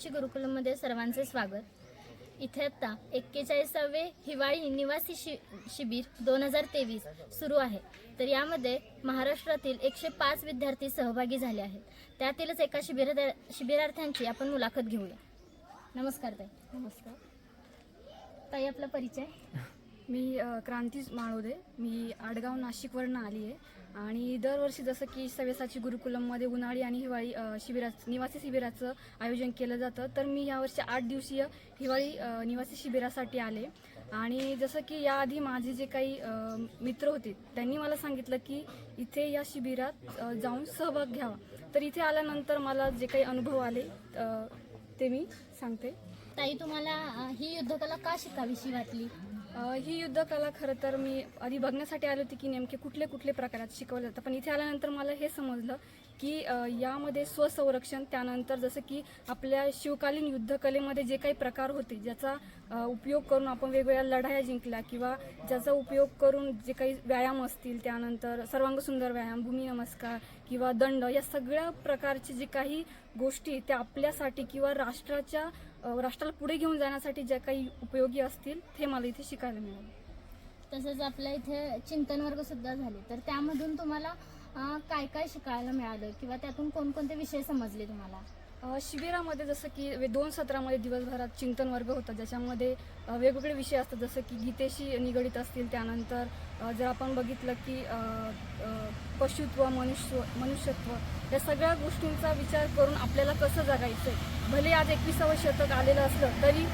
शिबिराची गुरुकुलमध्ये सर्वांचे स्वागत. इथे आता एक्केचाळीसावे हिवाळी निवासी शि शिबिर दोन हजार तेवीस सुरू आहे. तर यामध्ये महाराष्ट्रातील एकशे पाच विद्यार्थी सहभागी झाले आहेत. त्यातीलच एका शिबिरा शिबिरार्थ्यांची आपण मुलाखत घेऊया. नमस्कार ताई. नमस्कार. ताई आपला परिचय? मी क्रांती माळोदे. मी आडगाव नाशिकवरनं आली आहे. आणि दरवर्षी जसं की सव्यसाची गुरुकुलममध्ये उन्हाळी आणि हिवाळी शिबिराचं शिबिरा निवासी शिबिराचं आयोजन केलं जातं. तर मी यावर्षी आठ दिवसीय हिवाळी निवासी शिबिरासाठी आले. आणि जसं की याआधी माझे जे काही मित्र होते त्यांनी मला सांगितलं की इथे या शिबिरात जाऊन सहभाग घ्यावा. तर इथे आल्यानंतर मला जे काही अनुभव आले ते मी सांगते. ताई तुम्हाला ही युद्धकला का शिकावीशी वाटली? ही युद्धकला खरं तर मी आधी बघण्यासाठी आले होते की नेमके कुठले कुठले प्रकारात शिकवलं जातं पण इथे आल्यानंतर मला हे समजलं की यामध्ये स्वसंरक्षण त्यानंतर जसं की आपल्या शिवकालीन युद्धकलेमध्ये जे काही प्रकार होते ज्याचा उपयोग करून आपण वेगवेगळ्या लढाया जिंकल्या किंवा ज्याचा उपयोग करून जे काही व्यायाम असतील त्यानंतर सर्वांग सुंदर व्यायाम भूमी नमस्कार किंवा दंड या सगळ्या प्रकारचे जे काही गोष्टी त्या आपल्यासाठी किंवा राष्ट्राच्या राष्ट्राला पुढे घेऊन जाण्यासाठी ज्या काही उपयोगी असतील ते मला इथे शिकायला मिळालं. तसंच आपल्या इथे चिंतन वर्ग सुद्धा झाले. तर त्यामधून तुम्हाला काय काय शिकायला मिळालं? किंवा त्यातून कोणकोणते विषय समजले तुम्हाला? शिबिरामध्ये जसं की दोन सत्रामध्ये दिवसभरात चिंतन वर्ग होता. ज्याच्यामध्ये वेगवेगळे विषय असतात. जसं की गीतेशी निगडित असतील त्यानंतर जर आपण बघितलं की पशुत्व मनुष्य मनुष्यत्व या सगळ्या गोष्टींचा विचार करून आपल्याला कसं जगायचं आहे भले आज एकविसावं शतक आलेलं असलं तरी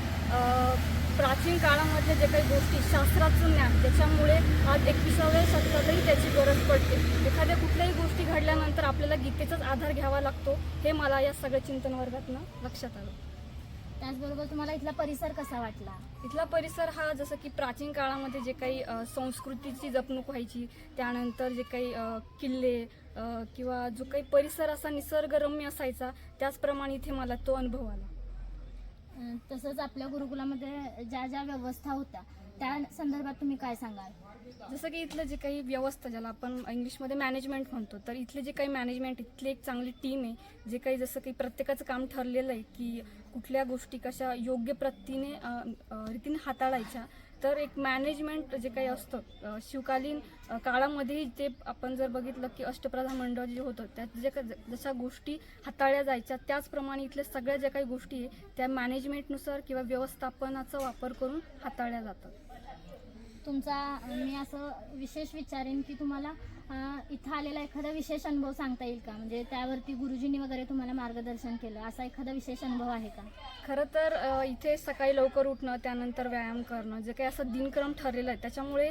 प्राचीन काळामधल्या जे काही गोष्टी शास्त्राचं ज्ञान त्याच्यामुळे आज एकविसाव्या शतकातही त्याची गरज पडते. एखाद्या कुठल्याही गोष्टी घडल्यानंतर आपल्याला गीतेचाच आधार घ्यावा लागतो. हे मला या सगळ्या चिंतन वर्गातनं लक्षात आलं. त्याचबरोबर तुम्हाला इथला परिसर कसा वाटला? इथला परिसर हा जसं की प्राचीन काळामध्ये जे काही संस्कृतीची जपणूक व्हायची त्यानंतर जे काही किल्ले किंवा जो काही परिसर असा निसर्गरम्य असायचा त्याचप्रमाणे इथे मला तो अनुभव आला. तसंच आपल्या गुरुकुलामध्ये ज्या ज्या व्यवस्था होत्या त्या संदर्भात तुम्ही काय सांगाल? जसं की इथलं जे काही व्यवस्था ज्याला आपण इंग्लिशमध्ये मॅनेजमेंट म्हणतो तर इथले जे काही मॅनेजमेंट इथली एक चांगली टीम आहे जे काही जसं काही प्रत्येकाचं काम ठरलेलं आहे की कुठल्या गोष्टी कशा योग्य प्रतीने रीतीने हाताळायच्या तर एक मॅनेजमेंट जे काही असतं शिवकालीन काळामध्येही ते आपण जर बघितलं की अष्टप्रधान मंडळ जे होतं त्यात जे काही जशा गोष्टी हाताळल्या जायच्या त्याचप्रमाणे इथल्या सगळ्या ज्या काही गोष्टी आहे त्या मॅनेजमेंटनुसार किंवा व्यवस्थापनाचा वापर करून हाताळल्या जातात. तुमचा मी असं विशेष विचारेन की तुम्हाला इथं आलेला एखादा विशेष अनुभव सांगता येईल का? म्हणजे त्यावरती गुरुजींनी वगैरे तुम्हाला मार्गदर्शन केलं. असा एखादा विशेष अनुभव आहे का? खरं तर इथे सकाळी लवकर उठणं त्यानंतर व्यायाम करणं जे काही असं दिनक्रम ठरलेला आहे त्याच्यामुळे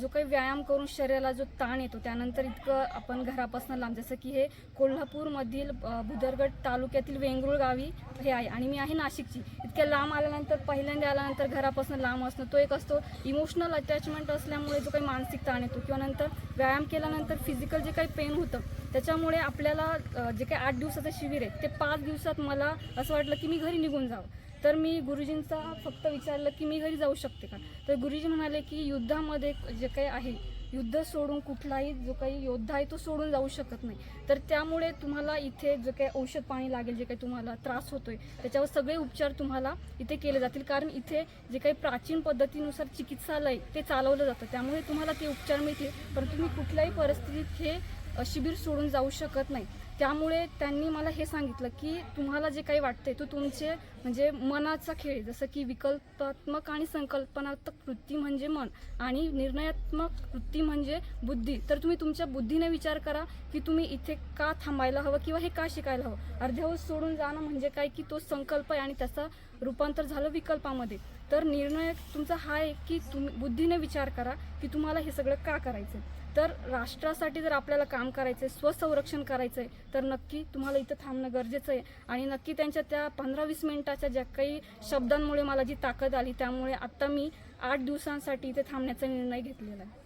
जो काही व्यायाम करून शरीराला जो ताण येतो त्यानंतर इतकं आपण घरापासून लांब जसं की हे कोल्हापूरमधील भुदरगड तालुक्यातील वेंगरुळ गावी हे आहे. आणि मी आहे नाशिकची. इतक्या लांब आल्यानंतर पहिल्यांदा आल्यानंतर घरापासून लांब असणं तो एक असतो इमोशनल अटॅचमेंट असल्यामुळे जो काही मानसिक ताण येतो किंवा नंतर व्यायाम केल्यानंतर फिजिकल जे काही पेन होतं त्याच्यामुळे आपल्याला जे काही आठ दिवसाचं शिबिर आहे ते पाच दिवसात मला असं वाटलं की मी घरी निघून जावं. तर मी गुरुजींचा फक्त विचारलं की मी घरी जाऊ शकते का? तर गुरुजी म्हणाले की युद्धामध्ये जे काही आहे युद्ध सोडून कुठलाही जो काही योद्धा आहे तो सोडून जाऊ शकत नाही. तर त्यामुळे तुम्हाला इथे जे काही औषध पाणी लागेल जे काही तुम्हाला त्रास होतोय त्याच्यावर सगळे उपचार तुम्हाला इथे केले जातील. कारण इथे जे काही प्राचीन पद्धतीनुसार चिकित्सालय ते चालवलं जातं. त्यामुळे तुम्हाला ते उपचार मिळतील परंतु तुम्ही कुठल्याही परिस्थितीत हे शिबिर सोडून जाऊ शकत नाही. त्यामुळे त्यांनी मला हे सांगितलं की तुम्हाला जे काही वाटतंय तो तुमचे म्हणजे मनाचा खेळ आहे. जसं की विकल्पात्मक आणि संकल्पनात्मक वृत्ती म्हणजे मन आणि निर्णयात्मक वृत्ती म्हणजे बुद्धी. तर तुम्ही तुमच्या बुद्धीने विचार करा की तुम्ही इथे का थांबायला हवं किंवा हे का शिकायला हवं. अर्ध्यावर सोडून जाणं म्हणजे काय की तो संकल्प आहे आणि त्याचा रूपांतर झालं विकल्पामध्ये. तर निर्णय तुमचा हा आहे की तुम्ही बुद्धीने विचार करा की तुम्हाला हे सगळं का करायचं तर राष्ट्रासाठी जर आपल्याला काम करायचं आहे स्वसंरक्षण करायचं आहे तर नक्की तुम्हाला इथं थांबणं गरजेचं आहे. आणि नक्की त्यांच्या त्या पंधरा वीस मिनिटाच्या ज्या काही शब्दांमुळे मला जी ताकद आली त्यामुळे आत्ता मी आठ दिवसांसाठी इथे थांबण्याचा निर्णय घेतलेला आहे.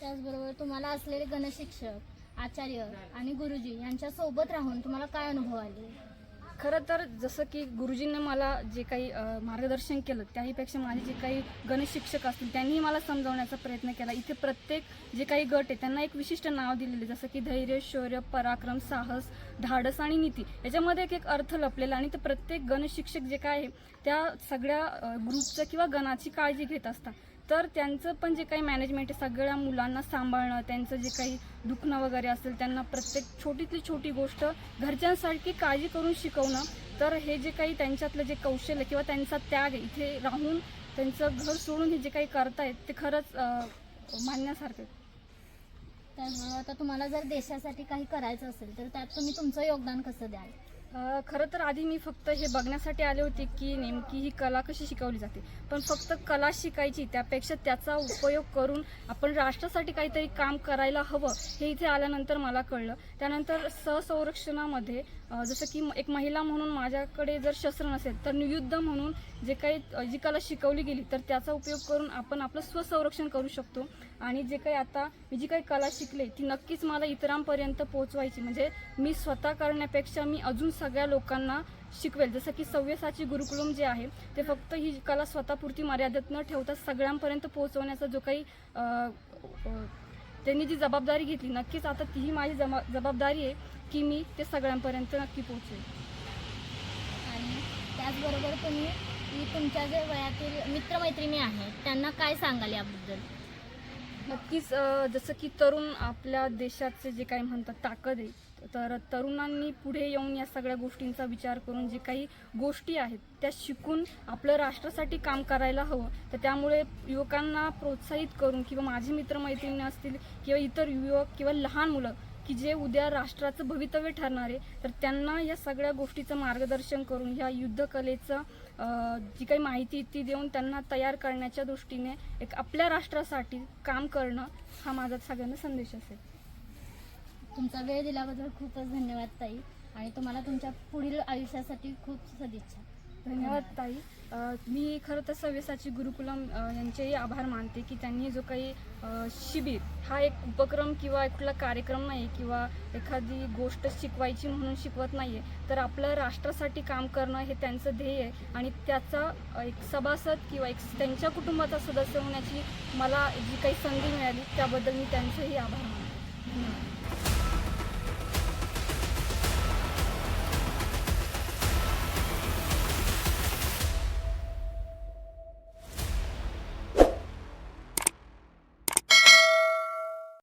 त्याचबरोबर तुम्हाला असलेले गणशिक्षक आचार्य आणि गुरुजी यांच्या सोबत राहून तुम्हाला काय अनुभव आले? खरं तर जसं की गुरुजींनी मला जे काही मार्गदर्शन केलं त्याहीपेक्षा माझे जे काही गणित शिक्षक असतील त्यांनी मला समजावण्याचा प्रयत्न केला. इथे प्रत्येक जे काही गट आहे त्यांना एक विशिष्ट नाव दिलेले जसं की धैर्य शौर्य पराक्रम साहस धाडस आणि नीती. याच्यामध्ये एक एक अर्थ लपलेला आणि ते प्रत्येक गणशिक्षक शिक्षक जे काय आहे त्या सगळ्या ग्रुपचं किंवा गणाची काळजी घेत असतात. तर त्यांचं पण जे काही मॅनेजमेंट आहे सगळ्या मुलांना सांभाळणं त्यांचं जे काही दुखणं वगैरे असेल त्यांना प्रत्येक छोटीतली छोटी गोष्ट घरच्यांसारखी काळजी करून शिकवणं तर हे जे काही त्यांच्यातलं जे कौशल्य किंवा त्यांचा त्याग इथे राहून त्यांचं घर सोडून हे जे काही करतायत ते खरंच मानण्यासारखं त्यामुळं आता तुम्हाला जर देशासाठी काही करायचं असेल तर त्यात तुम्ही तुमचं योगदान कसं द्याल? खरं तर आधी मी फक्त हे बघण्यासाठी आले होते की नेमकी ही कला कशी शिकवली जाते. पण फक्त कला शिकायची त्यापेक्षा त्याचा उपयोग करून आपण राष्ट्रासाठी काहीतरी काम करायला हवं हे इथे आल्यानंतर मला कळलं. त्यानंतर सहसंरक्षणामध्ये जसं की एक महिला म्हणून माझ्याकडे जर शस्त्र नसेल तर नियुद्ध म्हणून जे काही जी कला शिकवली गेली तर त्याचा उपयोग करून आपण आपलं स्वसंरक्षण करू शकतो. आणि जे काही आता मी जी काही कला शिकले ती नक्कीच मला इतरांपर्यंत पोहोचवायची. म्हणजे मी स्वतः करण्यापेक्षा मी अजून सगळ्या लोकांना शिकवेल. जसं की सव्यसाची गुरुकुलम जे आहे ते फक्त ही कला स्वतःपुरती मर्यादेत न ठेवता सगळ्यांपर्यंत पोहोचवण्याचा जो काही त्यांनी जी जबाबदारी घेतली नक्कीच आता तीही माझी जमा जबाबदारी आहे की मी ते सगळ्यांपर्यंत नक्की पोहोचेल आणि त्याचबरोबर तुम्ही तुमच्या जे वयातील मित्रमैत्रिणी आहेत त्यांना काय सांगाल याबद्दल? नक्कीच जसं की तरुण आपल्या देशाचे जे काही म्हणतात ताकद आहे तर तरुणांनी पुढे येऊन या सगळ्या गोष्टींचा विचार करून जे काही गोष्टी आहेत त्या शिकून आपलं राष्ट्रासाठी काम करायला हवं. तर त्यामुळे युवकांना प्रोत्साहित करून किंवा माझे मित्रमैत्रिणी असतील किंवा इतर युवक किंवा लहान मुलं की जे उद्या राष्ट्राचं भवितव्य ठरणार आहे तर त्यांना या सगळ्या गोष्टीचं मार्गदर्शन करून ह्या युद्धकलेचं जी काही माहिती ती देऊन त्यांना तयार करण्याच्या दृष्टीने एक आपल्या राष्ट्रासाठी काम करणं हा माझा सगळ्यांना संदेश असेल. तुमचा वेळ दिल्याबद्दल खूपच धन्यवाद ताई. आणि तुम्हाला तुमच्या पुढील आयुष्यासाठी खूप सदिच्छा. धन्यवाद ताई. मी खरं तर सव्यसाची गुरुकुलम यांचेही आभार मानते की त्यांनी जो काही शिबिर हा एक उपक्रम किंवा कुठला कार्यक्रम नाही किंवा एखादी गोष्ट शिकवायची म्हणून शिकवत नाही आहे तर आपलं राष्ट्रासाठी काम करणं हे त्यांचं ध्येय आहे आणि त्याचा एक सभासद किंवा एक त्यांच्या कुटुंबाचा सदस्य होण्याची मला जी काही संधी मिळाली त्याबद्दल मी त्यांचेही आभार मानते.